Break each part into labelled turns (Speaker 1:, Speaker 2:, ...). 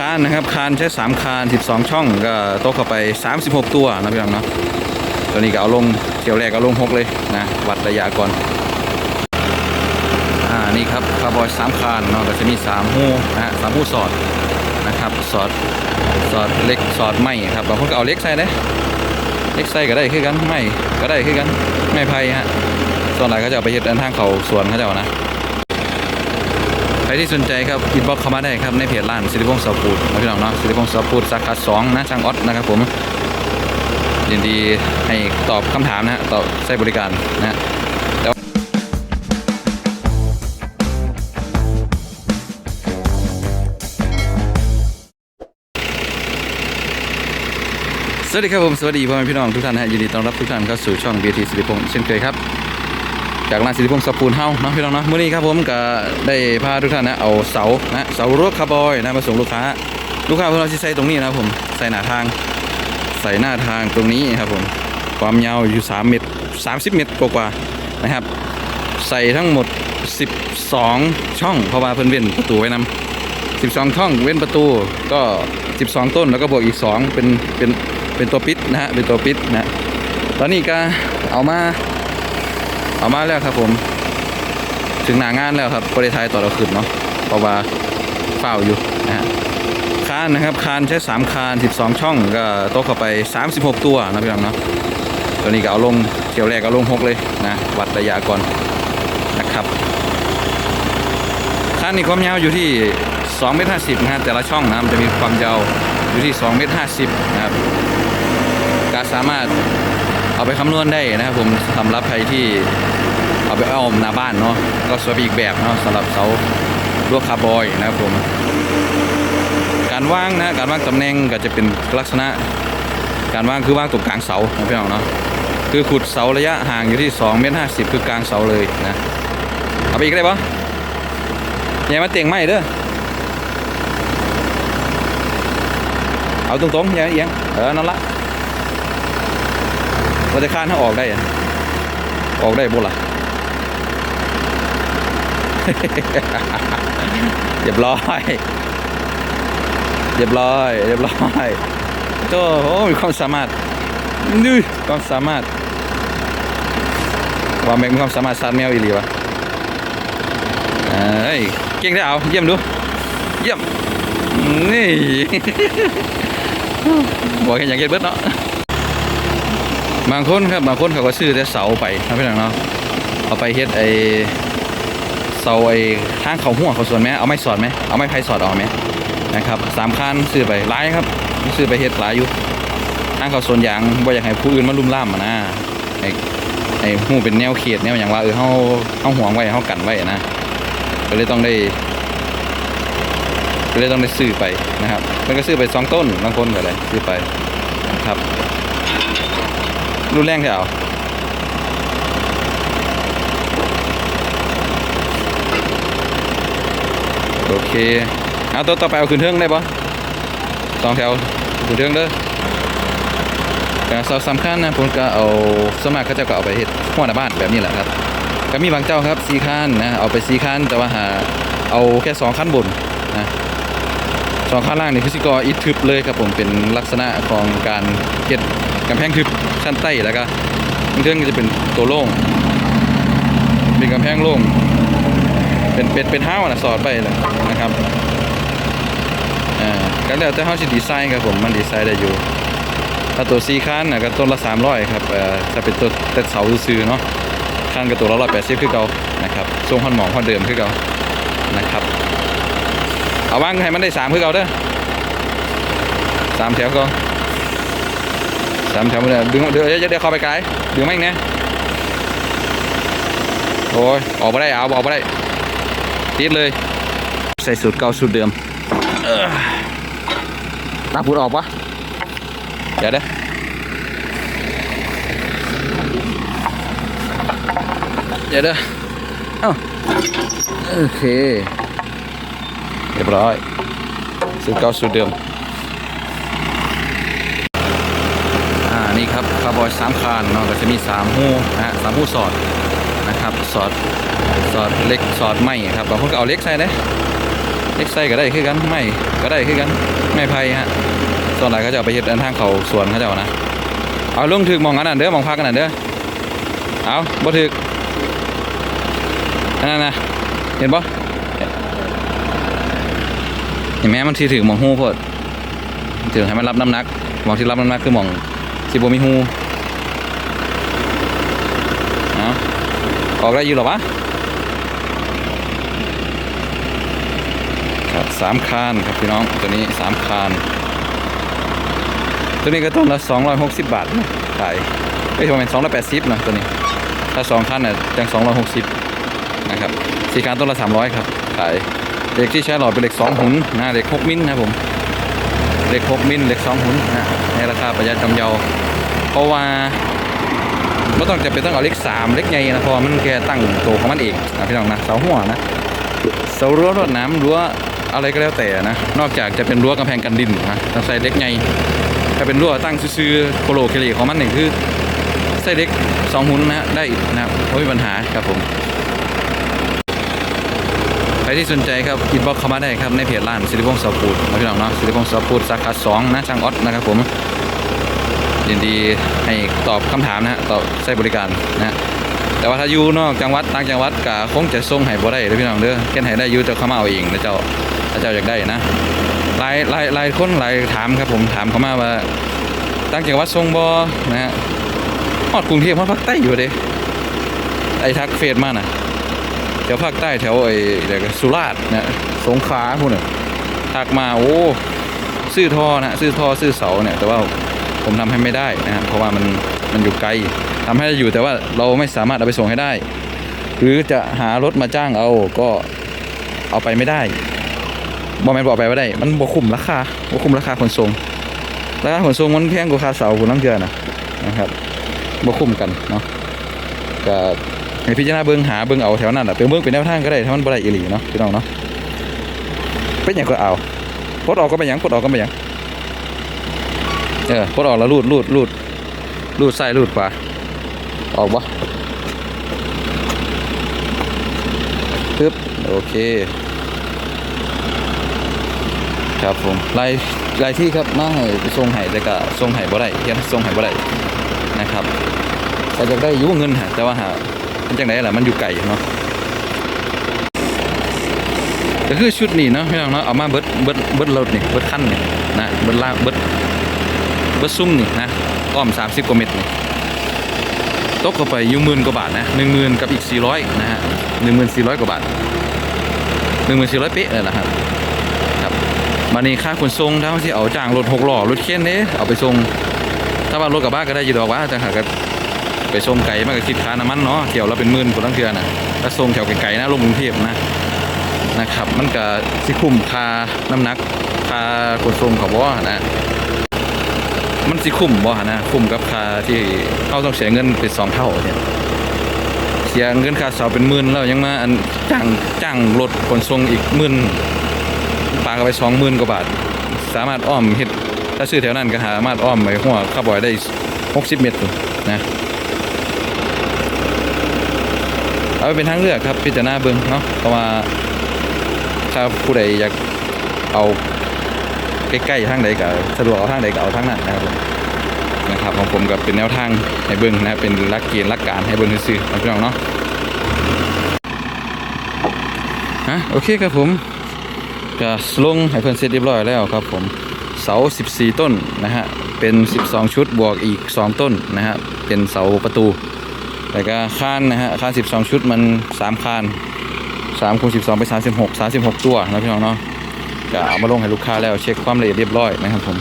Speaker 1: คานนะครับ คานใช้ 3 คาน 12 ช่องก็โต๊ะเข้าไป 36 ตัวนะพี่น้องเนาะตัวนี้ก็เอาลงเที่ยวแรกเอาลง 6 เลยนะวัดระยะก่อนอ่านี่ครับคาร์บอย3คานเนาะก็จะมี 3 หูนะฮะสามหูสอดนะครับสอดสอดเล็กสอดไม่ครับบางคนก็เอาเล็กใส่เด้เล็กใส่ก็ได้คือกันไม่ก็ได้คือกันไม่ไพ่ฮะส่วนใหญ่เขาจะเอาไปเฮ็ดอันทางเขาสวนเขาจะเอานะ ครที่สนใจครับอินบ็อกเข้ามาได้ครับในเพจร้านสิริพงศ์สปูดนะพี่น้องเนาะสิริพงศ์สปูดสาขาสองนะช่างออสนะครับผมยินดีให้ตอบคำถามนะฮะตอบใช้บริการนะฮะสวัสดีครับผม สวัสดีพ่อแม่พี่น้องทุกท่านฮะยินดีต้อนรับทุกท่านเข้าสู่ช่อง BT สิริพงศ์เช่นเคยครับ จากร้านสิริพงศ์สปูนเฮาเนาะพี่น้องเนาะมื้อนี้ครับผมก็ได้พาทุกท่านนะเอาเสานะเสารั้วคาร์บอยนะมาส่งลูกค้า ลูกค้าพวกเราที่ใส่ตรงนี้นะครับผมใส่หน้าทาง ใส่หน้าทางตรงนี้ครับผมความยาวอยู่ 3 เมตร 30 เมตรกว่าๆนะครับ ใส่ทั้งหมด 12 ช่องเพราะว่าเพิ่นเว้นประตูไว้นำ12 ช่องเว้นประตูก็ 12 ต้นแล้วก็บวกอีก 2 เป็นเป็นเป็นตัวปิดนะฮะเป็นตัวปิดนะตอนนี้ก็เอามา เอามาแล้วครับผม ถึงหน้างานแล้วครับบริไทยต่อเราขึ้นเนาะเพราะว่าเฝ้าอยู่นะฮะคานนะครับคานใช้ 3 คาน 12 ช่องก็โต๊ะเข้าไป 36 ตัวนะพี่น้องเนาะตัวนี้ก็เอาลงเที่ยวแรกเอาลง 6 เลยนะวัดระยะก่อนนะครับคานนี้ความยาวอยู่ที่2เมตร50นะฮะแต่ละช่องนะมันจะมีความยาวอยู่ที่2เมตร50นะครับก็สามารถ เอาไปคำนวณได้นะครับผมสำหรับใครที่เอาไปอ้อมหน้าบ้านเนาะก็สวยอีกแบบเนาะสำหรับเสาลวดคาร์บอยนะครับผม การว่างนะการว่างตำแหน่งก็จะเป็นลักษณะ การว่างคือว่างตรงกลางเสานะพี่น้องเนาะคือขุดเสาระยะห่างอยู่ที่2เมตร50คือกลางเสาเลยนะเอาไปอีกได้ปะอย่ามาเตียงไม่เด้อเอาตรงๆอย่าเอียงเออนั่นละ เราจะข้านถ้าออกได้ออกได้บุล่ะเรียบร้อยเรียบร้อยเรียบร้อยโจ้โอ้มีความสามารถนี่ความสามารถว่าแม็กมีความสามารถซาดแมวอีหลีวะเอ้ยเก่งได้เอาเยี่ยมดู เยี่ยมนี่บอกให้อย่างเงี้ยเบิดเนาะ บางคนครับบางคนเขาก็ซื้อแต่เสาไปนะพี่น้องเนาะเอาไปเฮ็ดไอเสาไอทางเขาหัวงเขาสวนไหมเอาไม้สอดไหมเอาไม้ไผ่สอดออกไหมนะครับสามคันซื้อไปหลายครับซื้อไปเฮ็ดหลายอยู่ทางเขาสวนยางบ่อยากให้ผู้อื่นมาลุ่มล่ามนะไอไอหูเป็นแนวเขตแนวอย่างว่าเออเฮาเฮาห่วงไว้เฮากันไว้นะก็เลยต้องได้ก็เลยต้องได้ซื้อไปนะครับมันก็ซื้อไปสองต้นบางคนก็เลยซื้อไปนะครับ รุนแรงแถวโอเคเอาตัวต่อไปเอาขึ้นเทิงได้ปะสองแถวขึ้นเทิงเด้อแต่สำคัญนะผมก็เอาสมัครก็จะก็เอาไปเฮ็ดหัวหน้าบ้านแบบนี้แหละครับก็มีบางเจ้าครับสี่คันนะเอาไปสี่คันแต่ว่าหาเอาแค่สองคันบนนะสองคันล่างนี่คือสิกออิทึบเลยครับผมเป็นลักษณะของการเฮ็ด กำแพงทึบชั้นใต้แล้วก็เครื่องก็จะเป็นตัวโล่งเป็นกำแพงโล่งเป็นเป็นเป็นห้าวนะสอดไปเลยนะครับอ่าก็แล้วแต่เฮาสิดีไซน์ครับผมมันดีไซน์ได้อยู่ถ้าตัวซีคันนะก็ต้นละ 300 ครับเอ่อถ้าเป็นตัวแต่เสาซื่อเนาะข้างกับตัวละร้อยแปดสิบคือเก่านะครับทรงฮอนหมองฮอนเดิมคือเก่านะครับเอาว่างให้มันได้สามคือเก่าเด้อสามแถวก็ สามแถวมาเลยดึงเดี๋ยวเดี๋ยวเดี๋ยเข้าไปไกลดึงไม่เนี่ยโอ้ยออกมาได้เอาออกมาได้ติดเลย ใส่สูตรเก่าสูตรเดิมน้าพูดออกปะเดี๋ยวเด้อเดี๋ยวเด้อเอ้าโอเคเรียบร้อยสูตรเก่าสูตรเดิม อ่า นี่ครับคาร์บอยสามคานเนาะก็จะมีสามหูนะฮะสามหูสอดนะครับสอดสอดเล็กสอดไม่ครับบางคนก็เอาเล็กใส่เลยเอ็กไซก็ได้คือกันไม่ก็ได้คือกันไม่ไผ่ฮะส่วนหลายเขาจะเอาไปเฮ็ดอันทางเขาสวนเขาเจ้านะเอาลงถึกมองอันนั้นเด้อมองพักอันนั้นเด้อเอาบ่ถึกอันนั้นนะเห็นบ่เห็นไหมมันที่ถึกหมองหูโพดถึงให้มันรับน้ำหนักมองที่รับน้ำหนักคือมอง สิบ่มีหูเอาออกได้อยู่หรอวะครับสามคานครับพี่น้องตัวนี้สามคานตัวนี้ก็ต้นละ260บบาทนะขายเอ้ยประมาณ280นะตัวนี้ ถ้าสองคันเนี่ยจัง260นะครับสี่คานต้นละ300ครับขายเหล็กที่ใช้หล่อเป็นเหล็ก2หุนนะเหล็ก6มิลนะผม เหล็ก6มิลเหล็ก2หุนนะในราคาประหยัดกำเยา เพราะว่าไม่ต้องจะเป็นต้องเอาเล็ก3เล็กใหญ่นะเพราะมันแค่ตั้งตัวของมันเองนะพี่น้องนะเสาหัวนะเสารั้วรวดน้ำรั้วอะไรก็แล้วแต่นะนอกจากจะเป็นรั้วกำแพงกันดินนะต้องใส่เล็กไงถ้าเป็นรั้วตั้งซื่อโคโลเคเลของมันเนี่คือใส่เล็กสองหุ่นนะได้นะไม่มีปัญหาครับผม รที่สนใจครับอินบ็อกเข้ามาได้ครับในเพจร้านสิริพงศ์สาวปูดนะพี่น้องเนาะสิริพงศ์สาวปูดสาขาสองนะช่างออสนะครับผมยินดีให้ตอบคำถามนะฮะตอบใช้บริการนะฮะแต่ว่าถ้าอยู่นอกจังหวัดต่างจังหวัดก็คงจะส่งให้บ่ได้เด้อพี่น้องเด้อแค่ให้ได้อยู่แต่เขามาเอาเองนะเจ้าถ้าเจ้าอยากได้นะหลายหลายหลายคนหลายถามครับผมถามเขามาว่าต่างจังหวัดส่งบ่นะฮะฮอดกรุงเทพฮอดภาคใต้อยู่เด้ไอ้ทักเฟซมาน่ะ ถวภาคใต้แถวไอ้เดี๋ยวก็สุราษฎร์นะสงขลาพุ่นน่ะทักมาโอ้ซื้อท่อนะซื้อท่อซื้อเสาเนี่ยแต่ว่าผมทำให้ไม่ได้นะครับเพราะว่ามันมันอยู่ไกลทำให้อยู่แต่ว่าเราไม่สามารถเอาไปส่งให้ได้ หรือจะหารถมาจ้างเอาก็เอาไปไม่ได้บอแมนบอกไปว่าได้ มันบ่คุ้มราคาบ่คุ้มราคาขนส่งราคาขนส่งมันแพงกว่าค่าเสาคุณน้ำเกลือนะนะครับบ่คุ้มกันเนาะก็ ให้พิจารณาเบิ่งหาเบิ่งเอาแถวนั้นน่ะเป็นเบิ่งเป็นแนวทางก็ได้ถ้ามันบ่ได้อีหลีเนาะพี่น้องเนาะเป็นหยังก็เอาปลดออกก็เป็นหยังปลดออกก็เป็นหยังเออปลดออกแล้วรูดรูดรูดรูดซ้ายรูดขวาออกบ่ปึ๊บโอเค ครับผมรายรายที่ครับมาให้ไปส่งให้แต่ก็ส่งให้บ่ได้เฮียนส่งให้บ่ได้นะครับแต่จะได้ยู่เงินฮะแต่ว่าหา มันจังไดล่ะมันอยู่ไกลเนาะก็คือชุดนี้เนาะพี่น้องเนาะเอามาเบิดเบิดเบิดรถนี่เบิดคันนี่นะเบิดลากเบิดเบอร์ซุ่มนี่นะอ้อม 30 กว่าเม็ดนี่ตกเข้าไปอยู่หมื่นกว่าบาทนะหนึ่งหมื่นกับอีก400นะฮะหนึ่งหมื่นสี่ร้อยกว่าบาทหนึ่งหมื่นสี่ร้อยเป๊ะเลยนะครับครับมานี่ค่าขนส่งถ้าที่เอาจ้างรถหกล้อรถเข็นเนี่ยเอาไปส่งถ้าว่ารถกลับบ้านก็ได้ยู่ดอกว่าแต่หากก็ ไปส่งไก่มันก็คิดค่าน้ำมันเนาะเกี่ยวเราเป็นหมื่นคนทั้งเทือนะถ้าส่งแถวไกลๆนะลงกรุงเทพนะนะครับ มันก็สิคุ้มค่าน้ำหนักค่าขนส่งเขาบ่นะมันสิคุ้มบ่นะคุ้มกับค่าที่เขาต้องเสียเงินเป็นสองเท่าเนี่ยเสียเงินค่าเสาเป็นหมื่นแล้วยังมาอันจ้างจ้างรถขนส่งอีกหมื่นปากไปสองหมื่นกว่าบาท สามารถอ้อมเฮ็ดถ้าซื้อแถวนั้นก็สามารถอ้อมไปหัวข้าวบอยได้หกสิบเมตรนะ เอาไปเป็นทางเลือกครับพิจารณาเบิ่งเนาะเพราะว่าถ้าผู้ใดอยากเอาใกล้ๆทางใดก็สะดวกเอาทางใดก็เอาทางนั้นนะครับนะครับของผมก็เป็นแนวทางให้เบิ่งนะเป็นหลักเกณฑ์หลักการให้เบิ่งซื่อๆพี่น้องเนาะฮะโอเคครับผมก็ลงให้เพิ่อนเสร็จเรียบร้อยแล้วครับผมเสา 14 ต้นนะฮะเป็น 12 ชุดบวกอีก 2 ต้นนะฮะเป็นเสาประตู แล้วก็คานนะฮะคาน12 ชุดมัน3คาน3คูณ12ไป36 36 ตัวนะพี่น้องเนาะก็เอามาลงให้ลูกค้าแล้วเช็คความละเอียดเรียบร้อยนะครับผม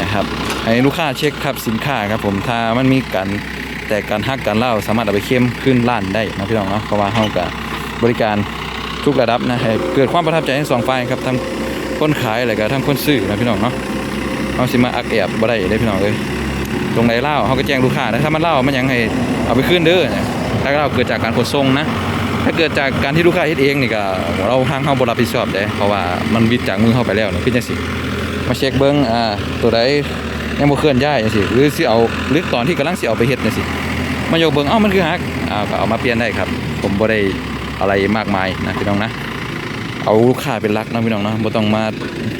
Speaker 1: นะครับให้ลูกค้าเช็คครับสินค้าครับผมถ้ามันมีการแต่การฮักการเล่าสามารถเอาไปเข้มขึ้นล้านได้นะพี่น้องเนาะเพราะว่าเฮากับบริการทุกระดับนะให้เกิดความประทับใจทั้งสองฝ่ายครับทั้งคนขายและก็ทั้งคนซื้อนะพี่น้องเนาะเฮาสิมาอักแอบบ่ได้เด้พี่น้องเอ้ยตรงไหนเล่าเฮาก็แจ้งลูกค้านะถ้ามันเล่ามันยังให้ เอาไปคืนเด้อเนี่ยถ้าเล่าเกิดจากการขนส่งนะ ถ้าเกิดจากการที่ลูกค้าเฮ็ดเองนี่ก็เราทางเฮาบ่รับผิดชอบเด้เพราะว่ามันวิดจากมือเฮาไปแล้วนี่คือจังซี่มาเช็คเบิ่งอ่าตัวใดยังบ่เคลื่อนย้ายจังซี่หรือสิเอาหรือตอนที่กำลังสิเอาไปเฮ็ดจังซี่มายกเบิ่งเอ้ามันคือหักอ้าวก็เอามาเปลี่ยนได้ครับ ผมบ่ได้อะไรมากมายนะพี่น้องนะ เอาลูกค้าเป็นหลักนะพี่น้องเนาะบ่ต้องมา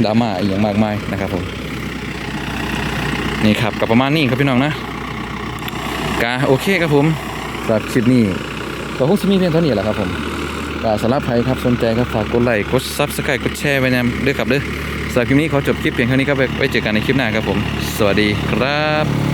Speaker 1: ดราม่าอหย่างมากมายนะครับผมนี่ครับกับประมาณนี้ครับพี่น้องนะ กาโอเคครับผมสำหรับคลิปนี้ก็คงสิมีเพียงเท่านี้แหละครับผมก็สำหรับใครครับสนใจครับฝากกดไลค์กดซับสไครต์กดแชร์ไว้นะด้วยครับเด้อสำหรับคลิปนี้ขอจบคลิปเพียงเท่านี้ครับไว้ไว้เจอกันในคลิปหน้าครับผม สวัสดีครับ